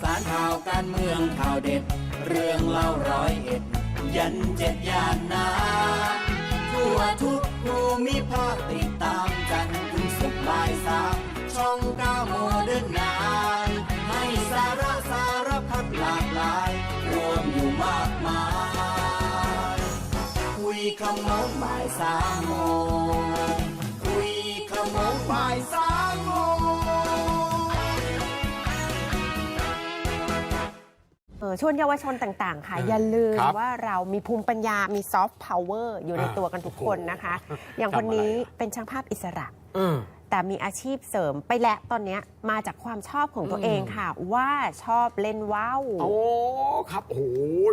สารข่าวการเมืองข่าวเด็ด เรื่องเล่าร้อยเอ็ด ยันเจ็ดย่านนาทั่วทุกภูมิภาคติดตามกันถึงสุดบ่ายสามช่องเก้าโมเดิร์นไนน์ให้สาระสารพัดหลากหลาย รวมอยู่มากมาย คุยขโมงบ่ายสามโมง ออชวนเยาวชนต่างๆ ค่ะ อย่าลืมครับว่าเรามีภูมิปัญญามีซอฟต์พาวเวอร์อยู่ในอ่าตัวกันทุกคนนะคะ อย่างคนนี้เป็นช่างภาพอิสระเออ แต่มีอาชีพเสริมไปแล้วตอนเนี้ยมาจากความชอบของตัวอืมเองค่ะ ว่าชอบเล่นว่าวโอ้ครับโอ้โห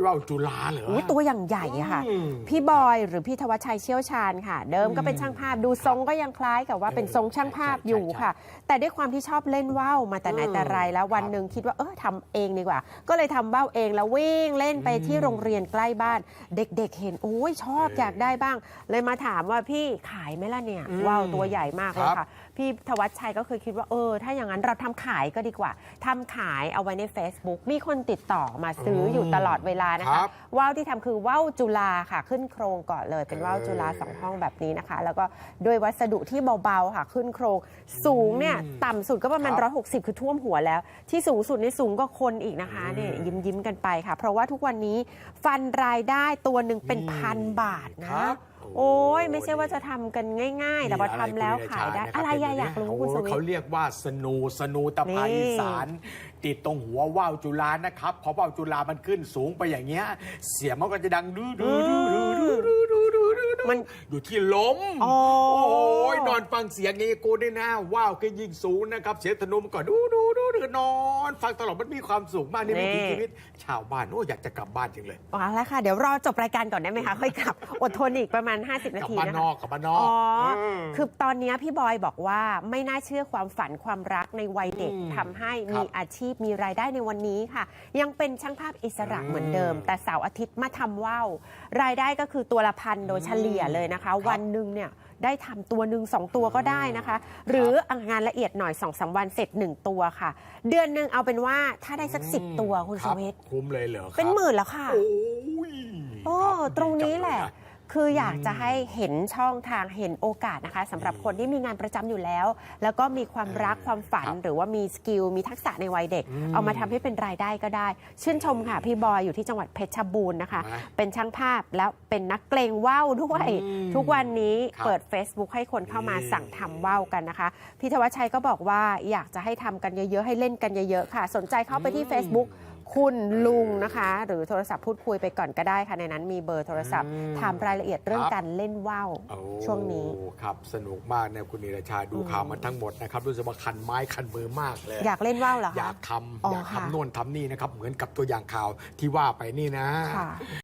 ว่าวจุฬาเหรออุ๊ยตัวอย่างใหญ่อะค่ะอืมพี่บอยหรือพี่ธวัชชัยเชี่ยวชาญค่ะ เดิมก็เป็นช่างภาพดูทรงก็ยังคล้ายกับว่าเป็นทรงช่างภาพใช่ใช่อยู่ใช่ค่ะ แต่ด้วยความที่ชอบเล่นว่าวมาแต่ไหนอืมแต่ไรแล้ววันครับหนึ่งคิดว่าเออทำเองดีกว่า ก็เลยทำว่าวเองแล้ววิ่งเล่นไปที่โรงเรียนใกล้บ้าน เด็กๆ เห็นโอ้ยชอบเออออยากได้บ้าง เลยมาถามว่าพี่ขายไหมล่ะเนี่ยอืมว่าวตัวใหญ่มากเลยครัค่ะบพี่ธวัชชัยก็เคยคิดว่าเออ ถ้าอย่างนั้นเราทำขายก็ดีกว่าทำขายเอาไว้ใน Facebook มีคนติดต่อมาซื้ออยู่ตลอดเวลานะครัคะบ ว่าวที่ทำคือว่าวจุฬาค่ะ ขึ้นโครงก่อนเลย เป็นว่าวจุฬาสองห้องแบบนี้นะคะ แล้วก็ด้วยวัสดุที่เบาๆค่ะ ขึ้นโครง สูงเนี่ยอืมต่ำสุดก็ประมาณ ครับ 160 คือท่วมหัวแล้ว ที่สูงสุดนี่สูงก็คนอีกนะคะเนี่ยยิ้มยิ้มๆกันไปค่ะ เพราะว่าทุกวันนี้ฟันรายได้ตัวหนึ่งเป็นนี่พันบาทคนะ รับ โอ้ยไม่ใช่ว่าจะทำกันง่าย ๆ แต่พอทำแล้วขายได้นี่อะไรคุณอะอยากรู้คุณสโอ้วิเขาทเรียกว่าสนูสนูตะไคร้นี่อีสาร ติดตรงหัวว่าวจุฬานะครับพอว่าวจุฬามันขึ้นสูงไปอย่างเงี้ย เสียงมันก็จะดังดูดูดูดูดูดูดูดูดูดู มันอยู่ที่ล้มอ๋อโอ้ยนอนฟังเสียงนี้กูได้นะว่าวก็ยิ่งสูงนะครับ เสียงธนูมันก็ดูดูดูดูนอน ฟังตลอดมันมีความสุขมากนี่นี่วิถีชีวิต ชาวบ้านโอ้อยากจะกลับบ้านจริงเลยเอาละค่ะ เดี๋ยวรอจบรายการก่อนได้ไหมคะค่อยกลับอดทนอีกประมาณ 50 นากลับทีบ้านนะนคะอกกลับบ้านนอกอ๋อมคือตอนนี้พี่บอยบอกว่าไม่น่าเชื่อความฝันความรักในวัยเด็กอืมทำให้ครับมีอาชีพมีรายได้ในวันนี้ค่ะ ยังเป็นช่างภาพอิสระอืมเหมือนเดิม แต่เสาร์อาทิตย์มาทำว่าวรายได้ก็คือตัวละพันโดยเฉลี่ยเลยนะคะครับวันหนึ่งเนี่ยได้ทำตัวหนึ่งสองตัวก็ได้นะคะ หรืออะงานละเอียดหน่อย2อสวันเสร็จหนึ่งตัวค่ะ เดือนหนึ่งเอาเป็นว่าถ้าได้สักสิบตัวคุณคสรับวิทคุ้มเลยเหรอครับเป็นหมื่นแล้วค่ะโอ้ยโอ้ครับตรงนี้แหละดีจังเย คืออยากจะให้เห็นช่องทางเห็นโอกาสนะคะสำหรับคนที่มีงานประจำอยู่แล้ว แล้วก็มีความรักเออความฝันครับหรือว่ามีสกิลมีทักษะในวัยเด็กอืมเอามาทำให้เป็นรายได้ก็ได้ ชื่นชมค่ะพี่บอยอยู่ที่จังหวัดเพชรบูรณ์นะคะนะเป็นช่างภาพแล้วเป็นนักเกรงว่าวด้วย อืมทุกวันนี้ครับเปิด Facebook ให้คนเข้ามานี่ สั่งทำว่าวกันนะคะ พี่ธวัชชัยก็บอกว่าอยากจะให้ทำกันเยอะๆ ให้เล่นกันเยอะๆค่ะ สนใจเข้าไปที่ Facebook คุณลุงนะคะ หรือโทรศัพท์พูดคุยไปก่อนก็ได้ค่ะ ในนั้นมีเบอร์โทรศัพท์อืมถามรายละเอียดเรื่องครับการเล่นว่าวโอ้ช่วงนี้ ครับ สนุกมากเนี่ยคุณนิรชาดูข่าวมันทั้งหมดนะครับรู้สึกว่าคันไม้คันมือมากเลย อยากเล่นว่าวเหรออคะยากทำอ๋ออยากค่ะ ทำโน่นทำนี่นะครับ เหมือนกับตัวอย่างข่าวที่ว่าไปนี่นะ ค่ะ